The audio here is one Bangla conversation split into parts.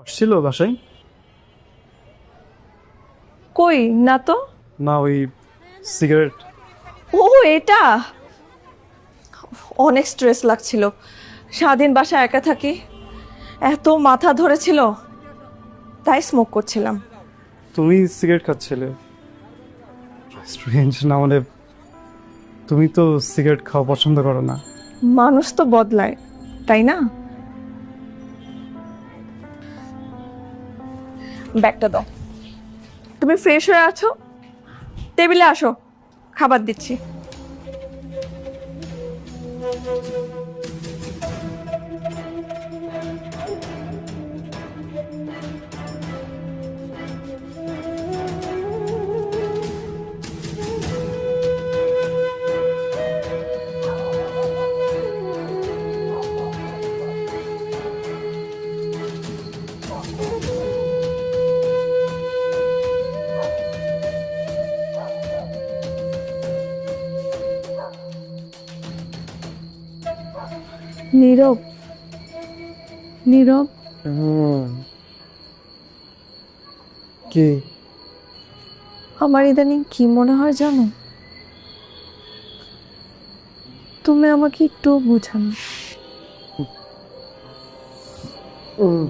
আসছিল বাসায়। কই? না তো? না ওই সিগারেট। ও এটা? অনেক স্ট্রেস লাগছিল। সারাদিন বাসায় একা থাকি। এত মাথা ধরেছিল। তাই স্মোক করছিলাম। তুমি সিগারেট খাচ্ছিলে। স্ট্রেঞ্জ না মানে তুমি তো সিগারেট খাওয়া পছন্দ করো না। মানুষ তো বদলায় তাই না? ব্যাগটা দাও। তুমি ফ্রেশ হয়ে আছো? টেবিলে আসো খাবার দিচ্ছি। নীরব। নীরব। কি? আমার ইদানিং কি মনে হয় জানো? তুমি আমাকে একটু বোঝানো।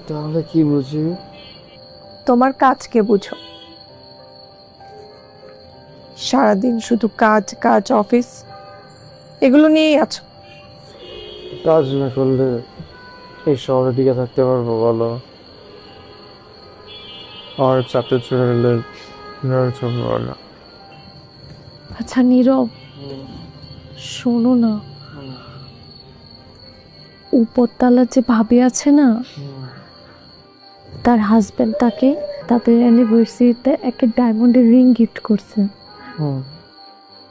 তাহলে কি বুঝি? তোমার কাজকে বুঝো। সারাদিন শুধু কাজ কাজ অফিস এগুলো নিয়েই আছো। কাজ না করলে এই শহরে দিকে থাকতে পারব বলো? আর চাপে চলে গেলে বলো। আচ্ছা নীরব শোনো না। উপরতলার যে ভাবি আছে না তার হাজবেন্ড তাকে তাদের অ্যানিভার্সারিতে একটা ডায়মন্ডের রিং গিফট করছে।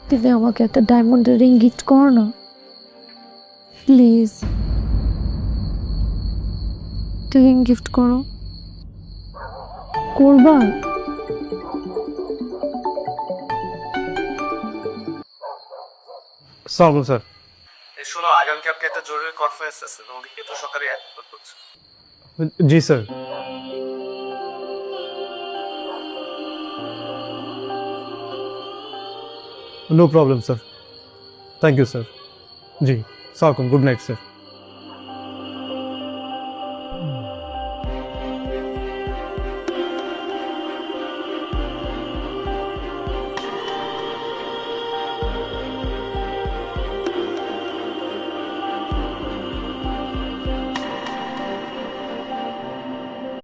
তুমি আমাকে একটা ডায়মন্ডের রিং গিফট করো না। প্লিজ রিং গিফট করো করবা সালাম স্যার এই শোনো আগামীকালকে একটা জরুরি কনফারেন্স আছে তোমাকে কিন্তু সকালে অ্যাটেন্ড করছে জি sir no problem sir thank you sir জি সালাম গুড নাইট স্যার।